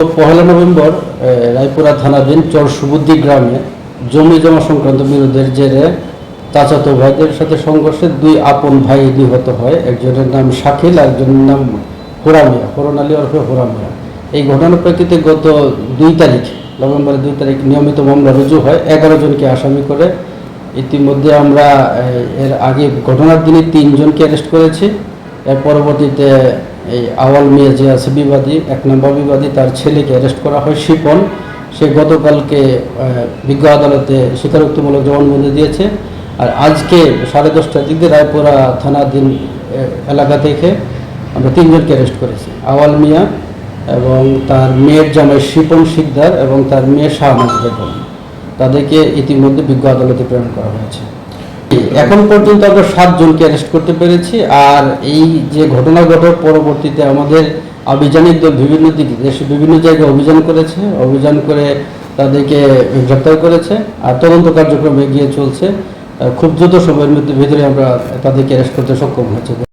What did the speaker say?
পহেলা November Raipura থানাধীন চর সুবুদ্ধি গ্রামে জমি জমা সংক্রান্ত বিরোধের জেরে চাচাতো ভাইদের সাথে সংঘর্ষে দুই আপন ভাই নিহত হয়। একজনের নাম শাকিল একজনের নাম হোরামিয়া হরন আলী ওরফে হোরামিয়া এই ঘটনার প্রেক্ষিতে গত দুই তারিখ, নভেম্বরের দুই তারিখ নিয়মিত মামলা রুজু হয়। এগারো জনকে আসামি করে ইতিমধ্যে আমরা এর আগে ঘটনার দিনে তিনজনকে অ্যারেস্ট করেছি। এর পরবর্তীতে এই আওয়াল মিয়া যে আছে বিবাদী, এক নম্বর বিবাদী, তার ছেলেকে অ্যারেস্ট করা হয় শিপন। সে গতকালকে বিজ্ঞ আদালতে স্বীকারোক্তিমূলক জবানবন্দি দিয়েছে। আর আজকে সাড়ে দশটার দিক দিয়ে রায়পুরা থানাধীন এলাকা থেকে আমরা তিনজনকে অ্যারেস্ট করেছি। আওয়াল মিয়া এবং তার মেয়ের জামাই শিপন শিকদার এবং তার মেয়ে শাহনাজ বেগম তাদেরকে ইতিমধ্যে বিজ্ঞ আদালতে প্রেরণ করা হয়েছে। এখন পর্যন্ত আমরা সাতজনকে অ্যারেস্ট করতে পেরেছি, আর এই যে ঘটনা ঘটার পরবর্তীতে আমাদের আভিযানিক দল বিভিন্ন দিক দেশে বিভিন্ন জায়গায় অভিযান করেছে, অভিযান করে তাদেরকে গ্রেপ্তার করেছে, আর তদন্ত কার্যক্রম এগিয়ে চলছে। খুব দ্রুত সময়ের মধ্যে ভেতরে আমরা তাদেরকে অ্যারেস্ট করতে সক্ষম হয়েছে।